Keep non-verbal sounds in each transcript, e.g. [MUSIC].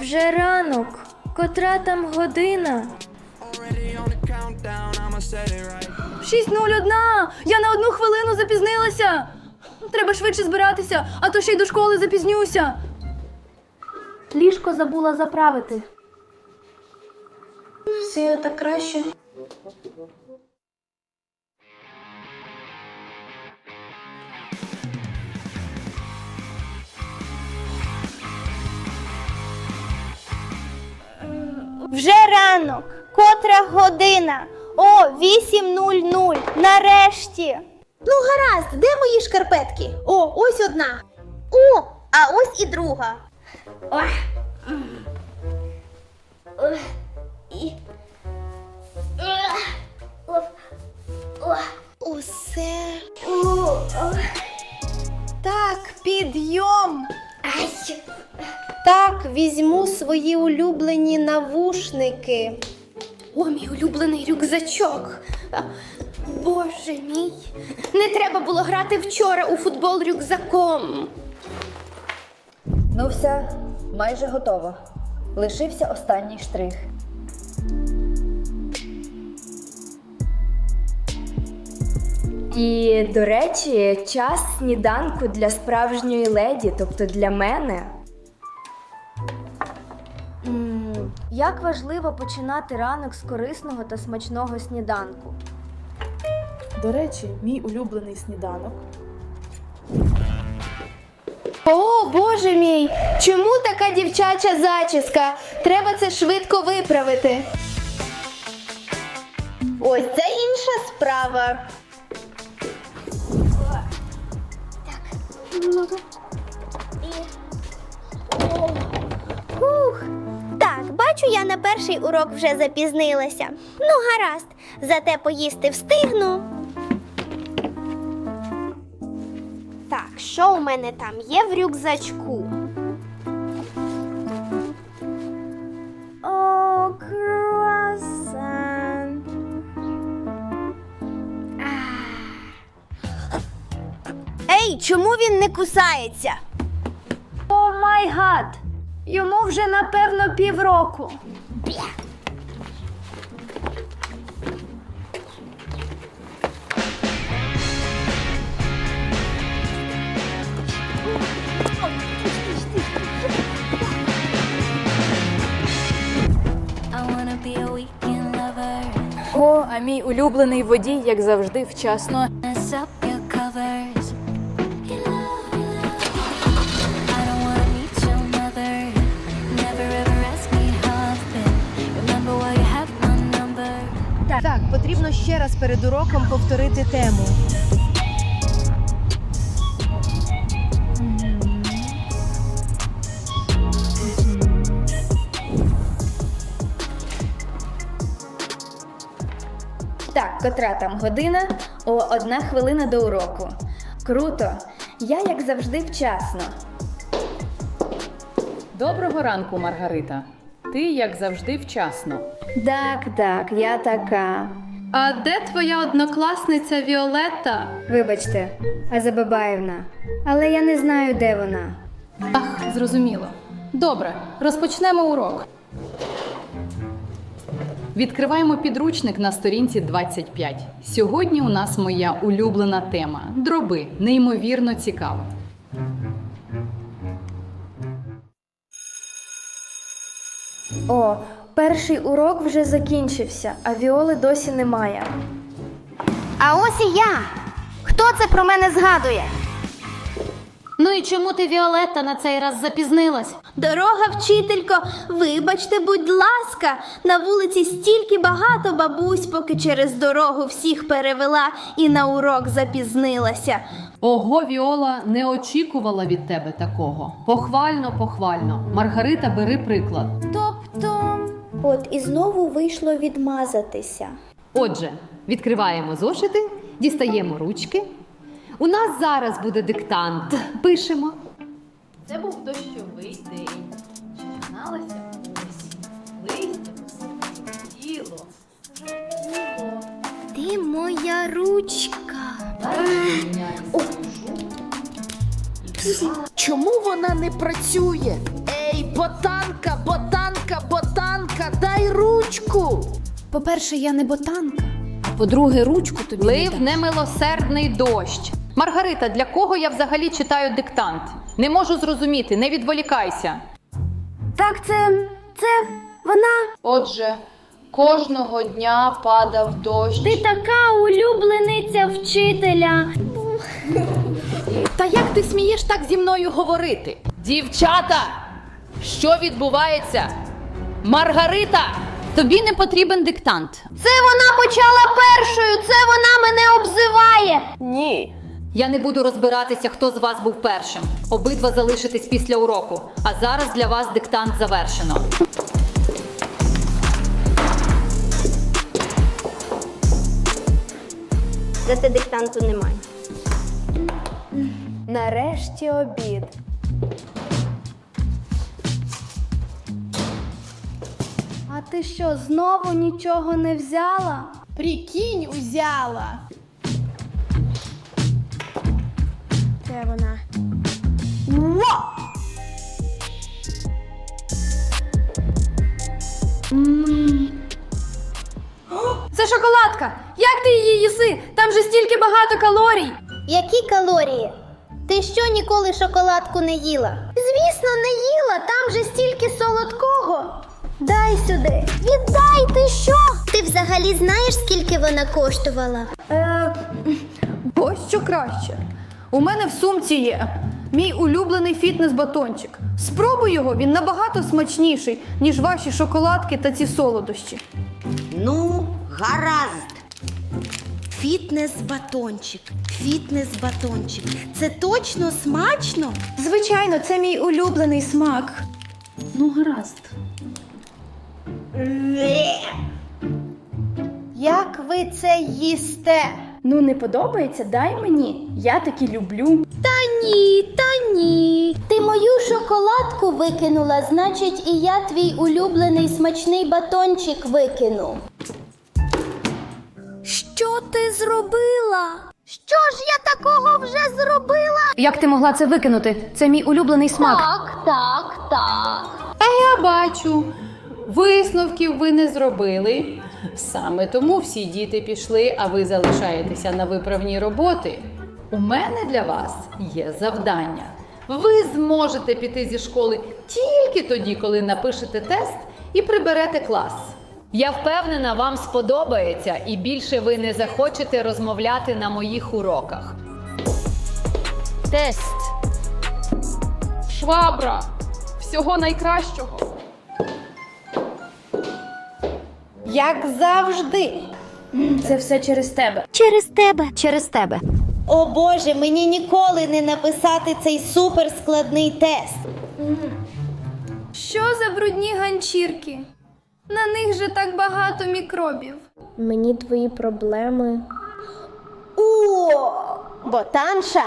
Вже ранок. Котра там година? 6.01! Я на одну хвилину запізнилася. Треба швидше збиратися, а то ще й до школи запізнюся. Ліжко забула заправити. Все так краще. Вже ранок. Котра година? О, 8.00. Нарешті. Ну, гаразд, де мої шкарпетки? О, ось одна. О, а ось і друга. І. Ох. Ох. Усе. О. Так, підйом. Так, візьму свої улюблені навушники. О, мій улюблений рюкзачок. Боже мій. Не треба було грати вчора у футбол рюкзаком. Ну все, майже готово. Лишився останній штрих. І, до речі, час сніданку для справжньої леді, тобто для мене. М, Як важливо починати ранок з корисного та смачного сніданку. До речі, мій улюблений сніданок О, боже мій! Чому така дівчача зачіска? Треба це швидко виправити. Ось це інша справа. Ух. Так, бачу, я на перший урок вже запізнилася. Ну, гаразд, зате поїсти встигну. Так, що у мене там є в рюкзачку? Ей, чому він не кусається? О май гад! Йому вже напевно півроку. О, а мій улюблений водій, як завжди, вчасно. Так, потрібно ще раз перед уроком повторити тему. Так, котра там година? О, одна хвилина до уроку. Круто! Я, як завжди, вчасно. Доброго ранку, Маргарита. Ти, як завжди, вчасно. Так, так, я така. А де твоя однокласниця Віолетта? Вибачте, Азабабаєвна. Але я не знаю, де вона. Ах, зрозуміло. Добре, розпочнемо урок. Відкриваємо підручник на сторінці 25. Сьогодні у нас моя улюблена тема дроби. Неймовірно цікаво. О, перший урок вже закінчився, а Віоли досі немає. А ось і я. Хто це про мене згадує? Ну і чому ти, Віолетта, на цей раз запізнилась? Дорога, вчителько, вибачте, будь ласка, на вулиці стільки багато бабусь, поки через дорогу всіх перевела і на урок запізнилася. Ого, Віола не очікувала від тебе такого. Похвально, похвально. Маргарита, бери приклад. Тобто. От і знову вийшло відмазатися. Отже, відкриваємо зошити, дістаємо ручки. У нас зараз буде диктант. Пишемо. Це був дощовий день. Починалася осінь. Листя посиділо. Ти моя ручка. Чому вона не працює? Ей, дай ручку. По-перше, я не ботанка. А по-друге, ручку тобі. не Лив дам. немилосердний дощ. Маргарита, для кого я взагалі читаю диктант? Не можу зрозуміти, не відволікайся. Так, це. це вона. Отже, кожного дня падав дощ. Ти така улюблениця вчителя. Та як ти смієш так зі мною говорити? Дівчата! Що відбувається? Маргарита! Тобі не потрібен диктант. Це вона почала першою, це вона мене обзиває. Ні. Я не буду розбиратися, хто з вас був першим. Обидва залишитесь після уроку. А зараз для вас диктант завершено. Зате диктанту немає. Нарешті обід. А ти що, знову нічого не взяла? Прикинь, узяла. Де вона? Це шоколадка! Як ти її їси? Там же стільки багато калорій. Які калорії? Ти що ніколи шоколадку не їла? Звісно, не їла. Там же стільки солодкого. Дай сюди. Віддай ти що? Ти взагалі знаєш, скільки вона коштувала? Е, ось що краще. У мене в сумці є мій улюблений фітнес-батончик. Спробуй його, він набагато смачніший, ніж ваші шоколадки та ці солодощі. Ну, гаразд. Фітнес-батончик, фітнес-батончик. Це точно смачно? Звичайно, це мій улюблений смак. Ну, гаразд. Як ви це їсте? Ну, не подобається? Дай мені. Я таки люблю. Та ні, та ні. Ти мою шоколадку викинула, значить, і я твій улюблений смачний батончик викину. Що ти зробила? Що ж я такого вже зробила? Як ти могла це викинути? Це мій улюблений смак. Так, так, так. Я бачу. Висновків ви не зробили. Саме тому всі діти пішли, а ви залишаєтеся на виправні роботи. У мене для вас є завдання. Ви зможете піти зі школи тільки тоді, коли напишете тест і приберете клас. Я впевнена, вам сподобається, і більше ви не захочете розмовляти на моїх уроках. Тест. Швабра. Всього найкращого. Як завжди. Це все через тебе. Через тебе. Через тебе. О Боже, мені ніколи не написати цей суперскладний тест. Що за брудні ганчірки? На них же так багато мікробів. Мені твої проблеми. О, ботанша.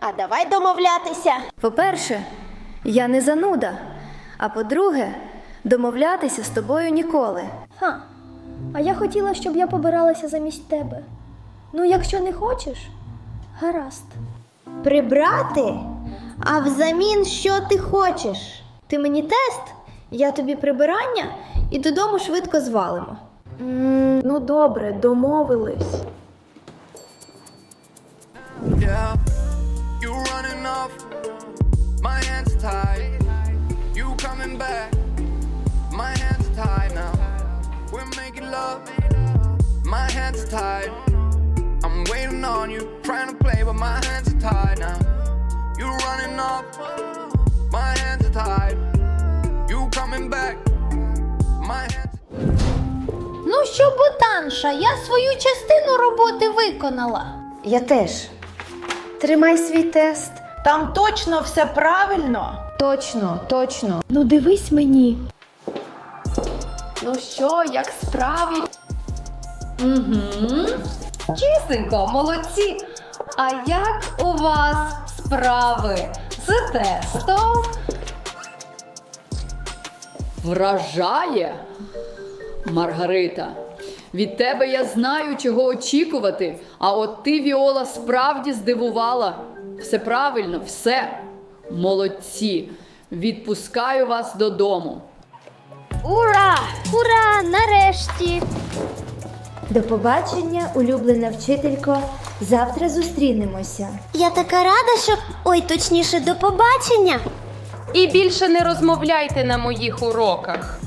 А давай домовлятися. По-перше, я не зануда. А по-друге, домовлятися з тобою ніколи. Ха. А я хотіла, щоб я побиралася замість тебе. Ну, якщо не хочеш, гаразд. Прибрати? А взамін що ти хочеш? Ти мені тест, я тобі прибирання і додому швидко звалимо. Ну добре, домовились. Yeah, you running off. My hands tied. Tied. I'm waiting on you, trying to play, but my hands are tied now. You running off. My hands are tied. You coming back. My hands. Ну що, ботанша, я свою частину роботи виконала. Я теж. Тримай свій тест. Там точно все правильно. Точно, точно. Ну дивись мені. Ну що, як справи? Угу. Чисенько, молодці. А як у вас справи з тестом? Вражає. Маргарита, від тебе я знаю, чого очікувати. А от ти, Віола, справді здивувала. Все правильно, все. Молодці. Відпускаю вас додому. Ура! Ура! Нарешті! До побачення, улюблена вчителько. Завтра зустрінемося. Я така рада, що. Ой, точніше, до побачення. І більше не розмовляйте на моїх уроках.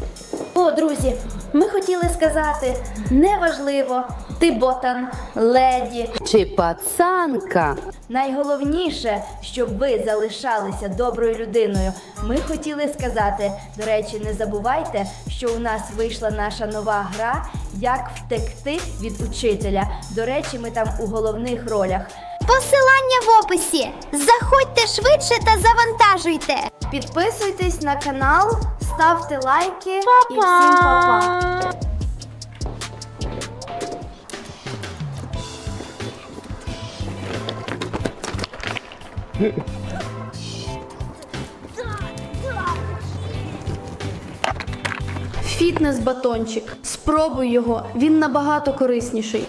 О, друзі, ми хотіли сказати: неважливо, ти ботан, леді. Чи пацанка? Найголовніше, щоб ви залишалися доброю людиною. Ми хотіли сказати, до речі, не забувайте, що у нас вийшла наша нова гра Як втекти від учителя. До речі, ми там у головних ролях. Посилання в описі. Заходьте швидше та завантажуйте. Підписуйтесь на канал, ставте лайки і всім па-па! [LAUGHS] Фітнес-батончик. Спробуй його, він набагато корисніший.